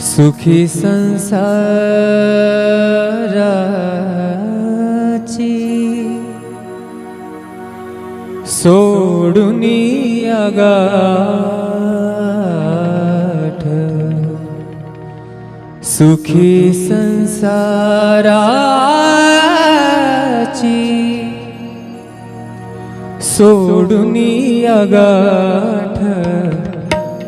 सुखी संसाराची सोडून गाठ. सुखी संसाराची सोडून गाठ.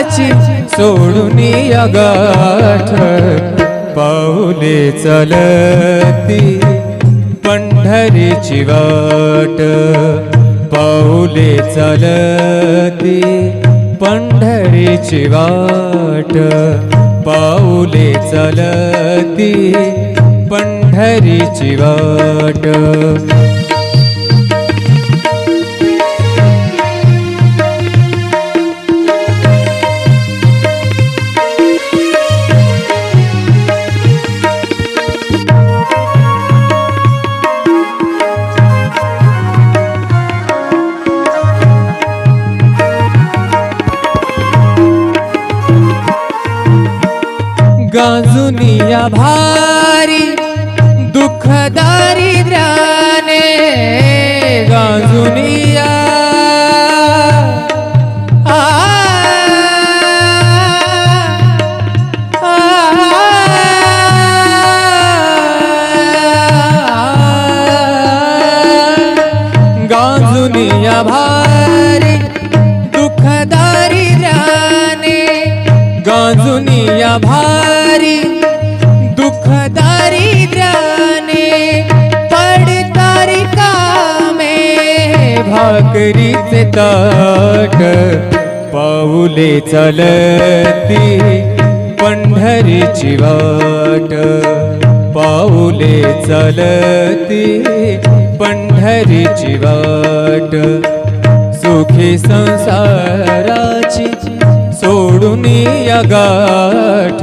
संसाराची सोडून अगाठ पाऊले चलती पंढरीची वाट. पाऊले चलती पंढरीची वाट. पाऊले चलती पंढरीची वाट. गाजुनिया भारी दुःख दारिद्र्याने गाजुनिया भारी दुःख दारिद्र्याने पडतारी कामे भाकरीचे ताक पाऊले चालती पंढरीची वाट पाऊले चलती पंढरीची वाट सुखी संसाराची सोडून गाठ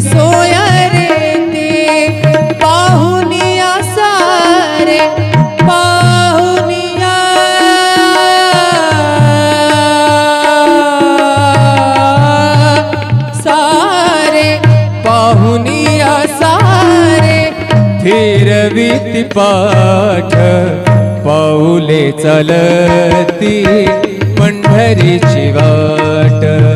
सोय रे ते पाहुनिया सारे पाहुनिया सारे पाहुनिया सारे फिरविती पाठ पाऊले चलती पंढरीची वाट.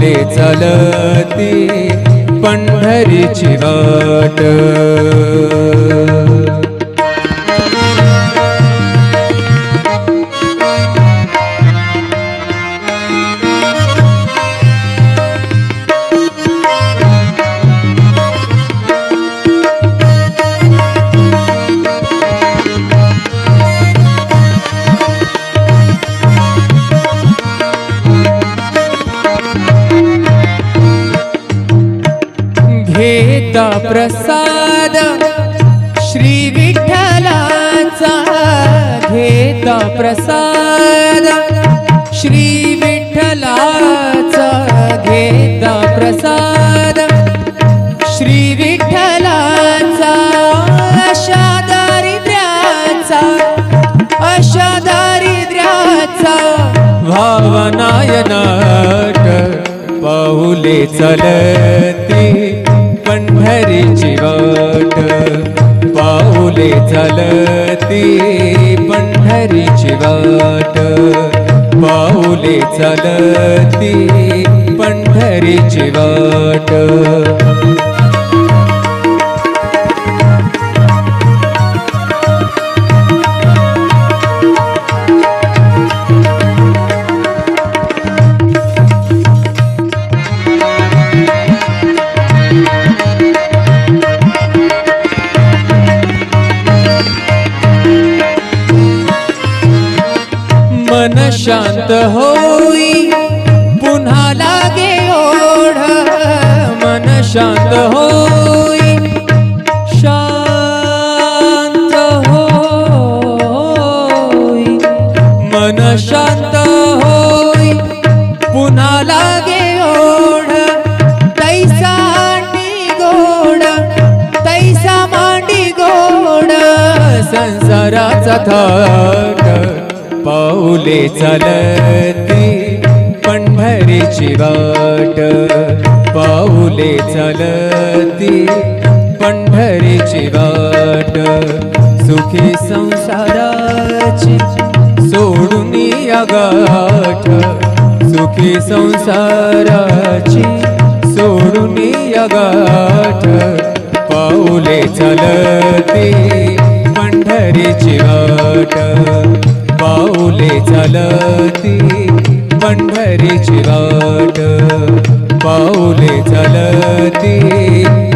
पाऊले चालती पंढरीची वाट. दारिद्र्याचा भावनायनाट पाहुले चलती पंढरीची वाट पाहुले चलती पंढरीची वाट पाहुले चलती पंढरीची वाट शांत होई शांत होई. मन शांत होई पुन्हा लागे ओढ. तैसा मांडी गोड तैसा मांडी गोड. संसाराचा थाट पाऊले चालती आपली संसाराची सोडून या गाठ. पाऊले चालते पंढरीची वाट. पाऊले चालती पंढरीची वाट. पाऊले चालती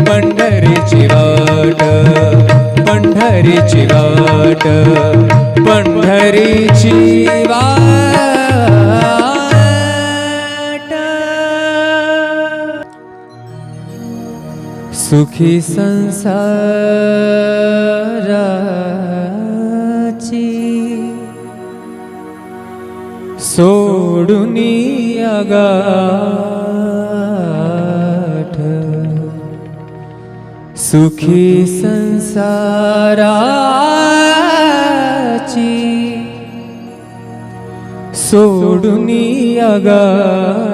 पंढरीची वाट. पंढरीची वाट. पंढरीची वाट. सुखी संसाराची सोडून गाठ. सुखी संसाराची सोडून गाठ.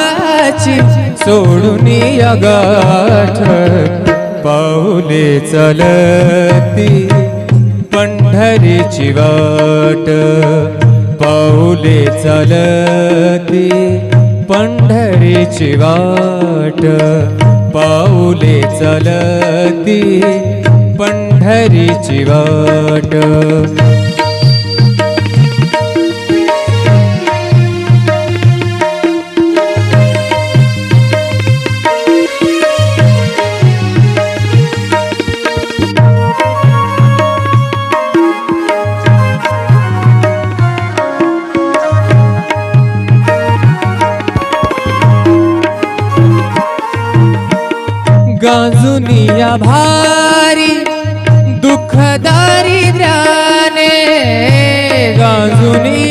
संसाराची सोडून गाठ पाऊले चलती पंढरीची वाट पाऊले चलती पंढरीची वाट पाऊले चलती पंढरीची वाट गाजुनिया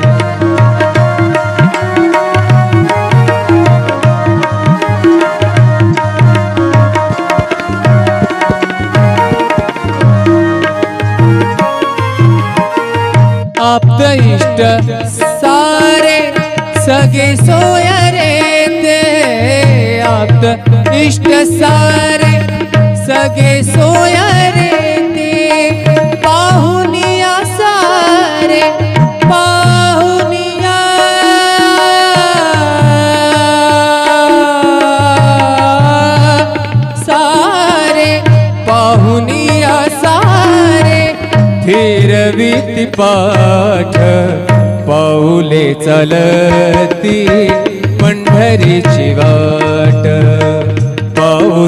इष्ट सारे सगे सोय रे ते पाहुनिया सारे पाहुनिया। सारे पाहुनिया सारे। फिरविती पाठ पाऊले चलती पंढरीची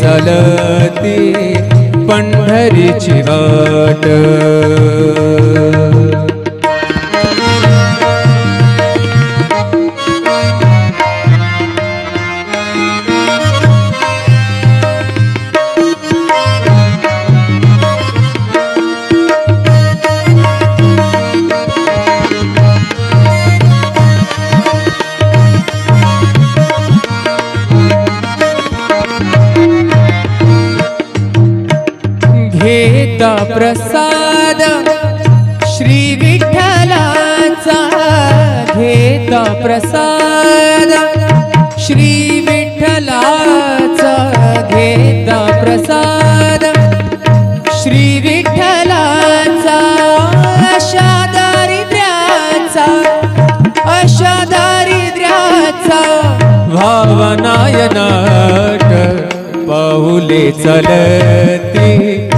चालती पंढरीची वाट. घेता प्रसाद श्री विठ्ठलाचा घेता प्रसाद श्री विठ्ठलाचा घेता प्रसाद श्री विठ्ठलाचा अशा दारिद्र्याचा अशा दारिद्र्याचा भावनायनाट पाऊले चलती.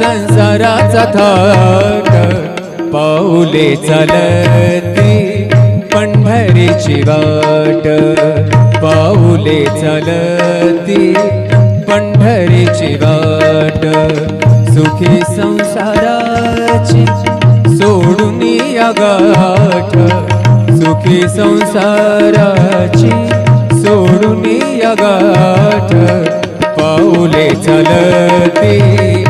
संसाराचा थाट. पाऊले चालती पंढरीची वाट. पाऊले चालती पंढरीची वाट. सुखी संसाराची सोडून या गाठ सुखी संसाराची सोडून या गाठ पाऊले चालती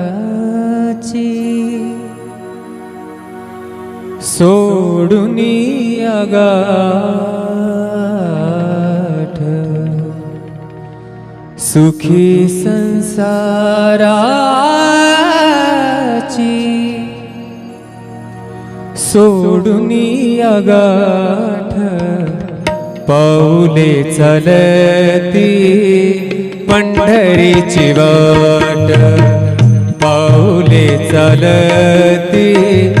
सोडून अगाठ सुखी संसाराची सोडून अगाठ पाऊले चलती पंढरीची वाट पाऊले चलती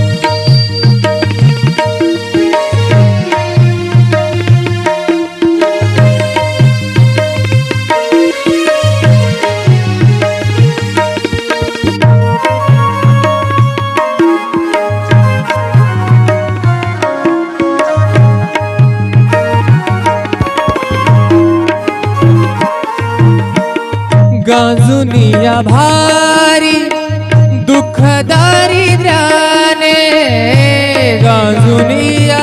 भारी दुःख दारिद्र्याने गाजुनिया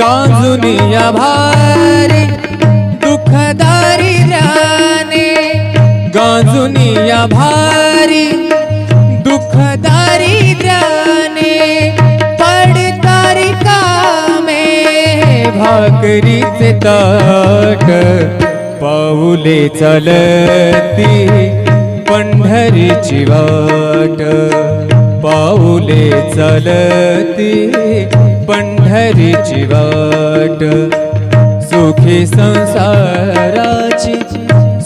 गाजुनिया भारी दुःख दारिद्र्याने गाजुनिया भारी दारिद्र्याने पडतारी कामे भाकरीचे ताट पाऊले चालती पंढरीची वाट पाऊले चालती पंढरीची वाट सुखी संसाराची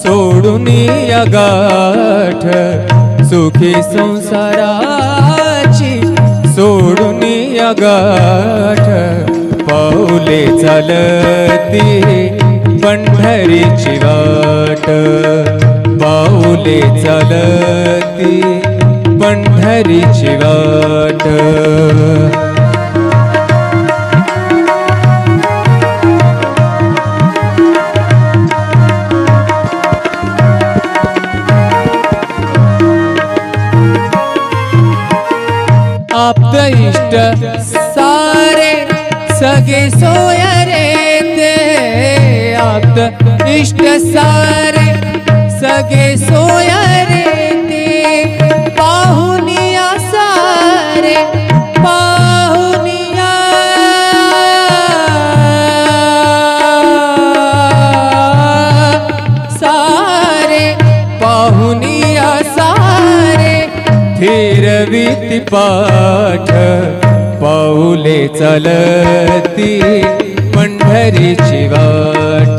सोडून गाठ सुखी संसाराची सोडून गाठ. पाऊले चालती पंढरीची वाट. पाऊले चालती पंढरीची वाट. सारे सगे सोया रे ते पाहुनिया सारे पाहुनिया सारे पाहुनिया सारे फिरवीत पाठ पाऊले चालती पंढरीची वाट.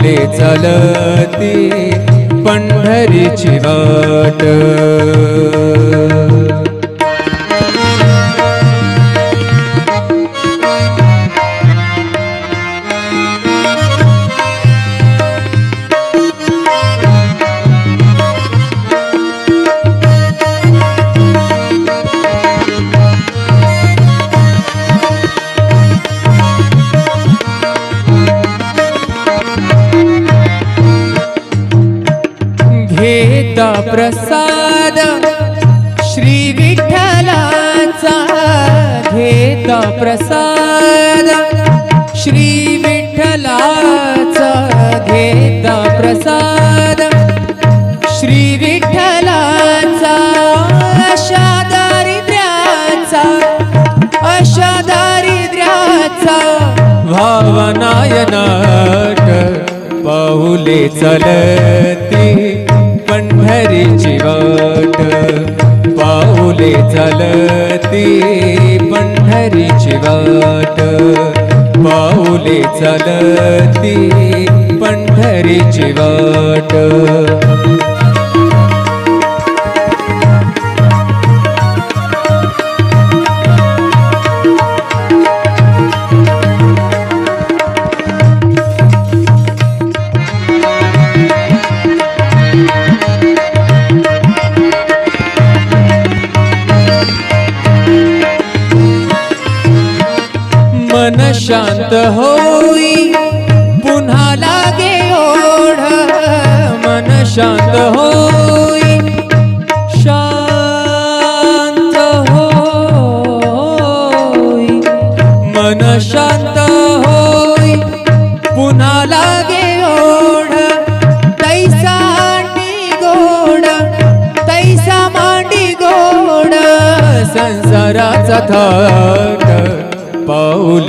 पाऊले चलती पंढरीची वाट. भावनायनाट पाऊले चलती पंढरीची वाट पाऊले चलती पंढरीची वाट पाऊले चलती पंढरीची वाट मन शांत होई. पुन्हा लागे ओढ मन शांत होई. शांत होई. मन शांत होई. पुन्हा लागे ओढ तैसा मांडी गोड तैसा मांडी गोड. संसाराचा थर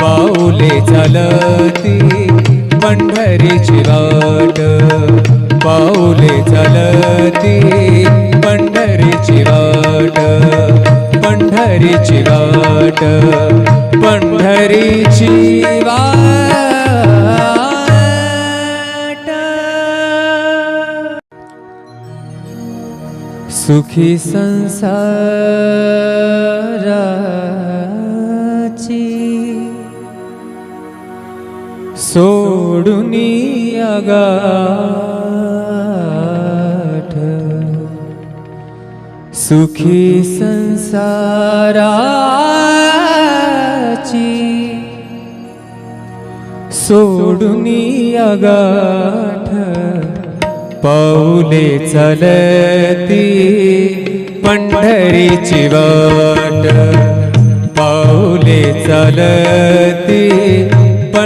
पाऊले चालती पंढरीची वाट. पाऊले चालती पंढरीची वाट. पंढरीची वाट. पंढरीची वाट. सुखी संसाराची सोडून गाठ सुखी संसाराची सोडून गाठ पाऊले चलती पंढरीची वाट. पाऊले चलती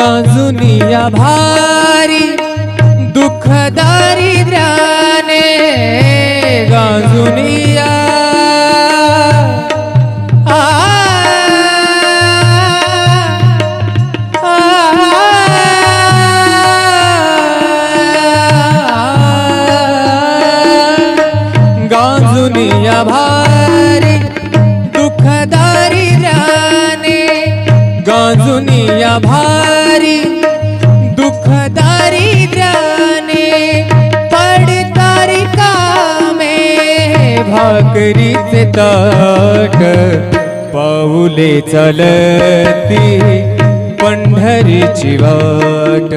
गाजुनिया भारी दुःख दारिद्र्याने गाजुनिया भारी दुःख दारिद्र्याने पडतारी कामे भाकरीचे ताट पाऊले चलती पंधरी पंढरीची वाट.